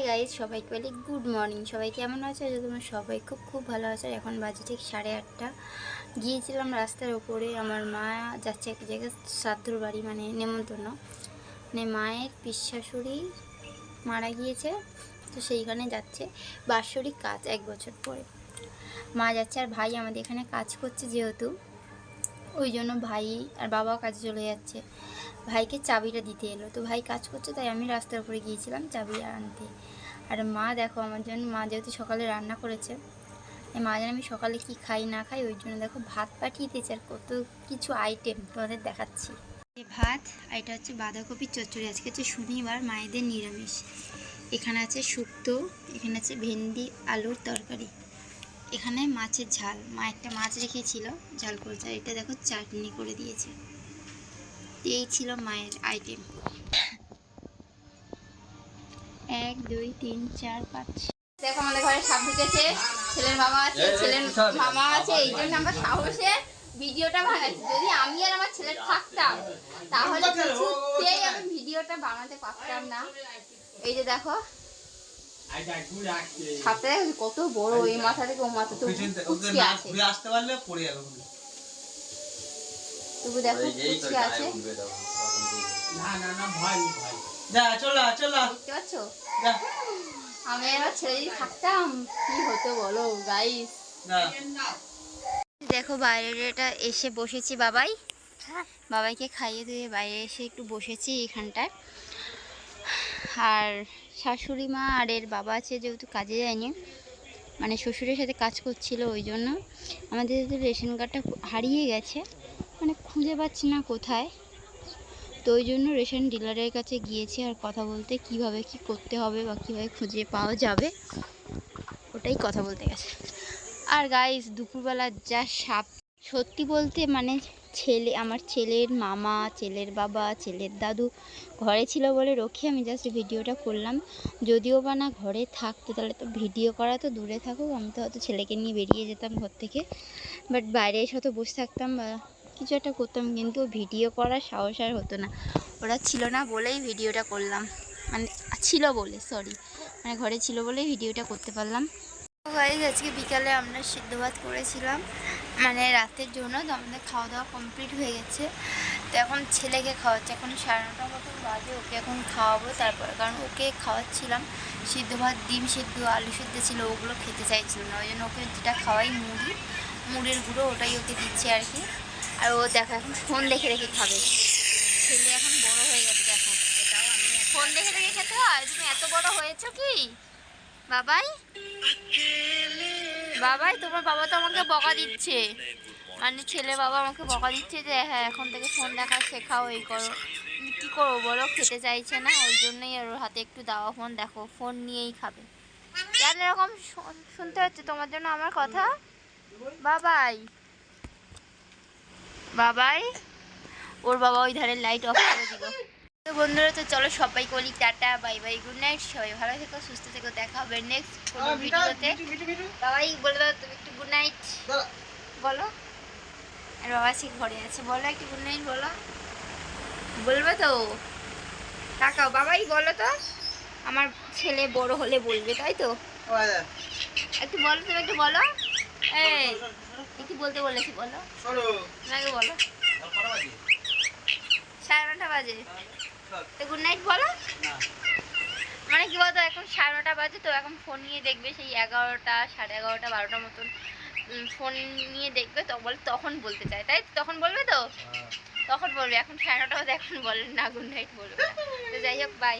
Hi guys সবাইকে বলি good morning. সবাই কেমন আছো? যে তোমরা সবাই খুব খুব ভালো আছো। এখন বাজে ঠিক সাড়ে আটটা। গিয়েছিলাম রাস্তার ওপরে আমার মা যাচ্ছে এক জায়গায়, শ্রাদ্ধর বাড়ি মানে নেমন্তন্ন। মানে মায়ের পিসাশুড়ি মারা গিয়েছে, তো সেইখানে যাচ্ছে। বাৎসরিক কাজ এক বছর পরে। মা যাচ্ছে আর ভাই আমাদের এখানে কাজ করছে যেহেতু। ওই জন্য ভাই আর বাবাও কাজে চলে যাচ্ছে। ভাইকে চাবিটা দিতে এলো। তো ভাই কাজ করছে, তাই আমি রাস্তার উপরে গিয়েছিলাম চাবি আনতে। আর মা দেখো, আমার জন্য মা যেহেতু সকালে রান্না করেছে মা জানে আমি সকালে কি খাই, না খাই, ওই জন্য দেখো ভাত পাঠিয়ে দিয়েছে আর কত কিছু আইটেম তোমাদের দেখাচ্ছি। ভাত, আর এটা হচ্ছে বাঁধাকপির চচ্চড়ি। আজকে হচ্ছে শনিবার, মায়েদের নিরামিষ। এখানে আছে শুক্তো, এখানে আছে ভেন্ডি, আলুর তরকারি। এখানে মাছের ঝাল। মা একটা মাছ রেখেছিল ঝাল করেছে এটা দেখো চাটনি করে দিয়েছে। এই ছিল মায়ের আইটেম এক দুই তিন চার পাঁচ দেখো আমাদের ঘরে সাপ ঢুকেছে ছেলের বাবা আছে ছেলের মামা আছে এই জন্য আমরা সাহসে ভিডিওটা বানাচ্ছি। যদি আমি আর আমার ছেলে থাকতাম তাহলে কিছুতেই আমি ভিডিওটা বানাতে পারতাম না। এই যে দেখো সাপটা কত বড় এই মাথা থেকে ও মাথা তো কুচকি আছে। আসতে পারলে পড়ে যাবে তবু দেখো কুচকি আছে। না না না ভাই ভাই যা চলা চলা। দেখতে পাচ্ছ? আমি যদি থাকতাম। কি হতো বলো গাইস দেখো বাইরেটা এসে বসেছি বাবাই। বাবাইকে খাইয়ে দিয়ে বাইরে এসে একটু বসেছি এখানটায়। আর শাশুড়ি মা আর এর বাবা আছে যেহেতু কাজে যায়নি মানে শ্বশুরের সাথে কাজ করছিল ওই জন্য আমাদের যেহেতু রেশন কার্ডটা হারিয়ে গেছে মানে খুঁজে পাচ্ছি না কোথায়। তো ওই জন্য রেশন ডিলারের কাছে গিয়েছি আর কথা বলতে কীভাবে কি করতে হবে বা কীভাবে খুঁজে পাওয়া যাবে, ওটাই কথা বলতে গেছে। আর গাইস দুপুরবেলা যা সাপ সত্যি বলতে মানে ছেলে, আমার ছেলের মামা, ছেলের বাবা, ছেলের দাদু ঘরে ছিল বলে রক্ষে আমি জাস্ট ভিডিওটা করলাম। যদিও বা না ঘরে থাকতো, তাহলে তো ভিডিও করা তো দূরে থাকুক, আমি তো হয়তো ছেলেকে নিয়ে বেরিয়ে যেতাম ঘর থেকে। বাট বাইরে এসে হয়তো বসে থাকতাম বা কিছু একটা করতাম, কিন্তু ভিডিও করার সাহস আর হতো না। ওরা ছিল না বলেই ভিডিওটা করলাম। মানে ছিল বলে সরি মানে ঘরে ছিল বলেই ভিডিওটা করতে পারলাম। গাইজ আজকে বিকালে আমরা সিদ্ধ ভাত করেছিলাম। মানে রাতের জন্য তো আমাদের খাওয়া দাওয়া কমপ্লিট হয়ে গেছে। তো এখন ছেলেকে খাওয়াচ্ছে। এখন সাড়ে নটা মতন বাজে, ওকে এখন খাওয়াবো তারপরে। কারণ ওকে খাওয়াচ্ছিলাম, সিদ্ধ ভাত, ডিম সিদ্ধ, আলু সিদ্ধ ছিল, ওগুলো খেতে চাইছিল না। ওই জন্য ওকে যেটা খাওয়াই মুড়ি, মুড়ির গুঁড়ো ওটাই ওকে দিচ্ছে আর কি। আর ও দেখো এখন ফোন দেখে রেখে খাবে। ছেলে এখন বড় হয়ে গেছে, দেখো। ফোন দেখে দেখে খেতে হয়? তুমি এত বড় হয়েছো কি? বাবাই? বাবাই, তোমার বাবা তো আমাকে বকা দিচ্ছে। মানে ছেলে বাবা আমাকে বকা দিচ্ছে যে হ্যাঁ এখন থেকে ফোন দেখা, শেখাও, এই করো। কি করব বলো? খেতে চাইছে না, ওই জন্যই ওর হাতে একটু দাওয়া ফোন দেখো ফোন নিয়েই খাবে। কেন এরকম শুনতে হচ্ছে? তোমার জন্য আমার কথা? বাবাই। বাবাই, ওর বাবা ওই ধারে লাইট অফ করে দিল। তো বন্ধুরা তো চলো সবাই বলি tata bye bye good night সবাই ভালো থেকো সুস্থ থেকো দেখা হবে নেক্সট কোনো ভিডিওতে বাবাই বলে দাও তুমি একটু গুড নাইট বলো। আর বাবা সে ঘরে আছে বলো একটু গুড নাইট বলো। বলবে তো। তাকাও বাবাই বলো তো। আমার ছেলে বড় হলে বলবে তাই তো? একটু বলো তুমি একটু বলো। এই একটু বলতে বলেছি বলো। তোমাকে বলো। সাড়ে নটা বাজে। তো গুড নাইট বলো? মানে কি বলতো এখন সাড়ে নটা বাজে তো এখন ফোন নিয়ে দেখবে সেই এগারোটা সাড়ে এগারোটা বারোটার মতন ফোন নিয়ে দেখবে তো বলে তখন বলতে চায় তাই তখন বলবে তো? তখন বলবে এখন সাড়ে নটা বাজে এখন বলেন না গুড নাইট বলবে। তো যাই হোক বাই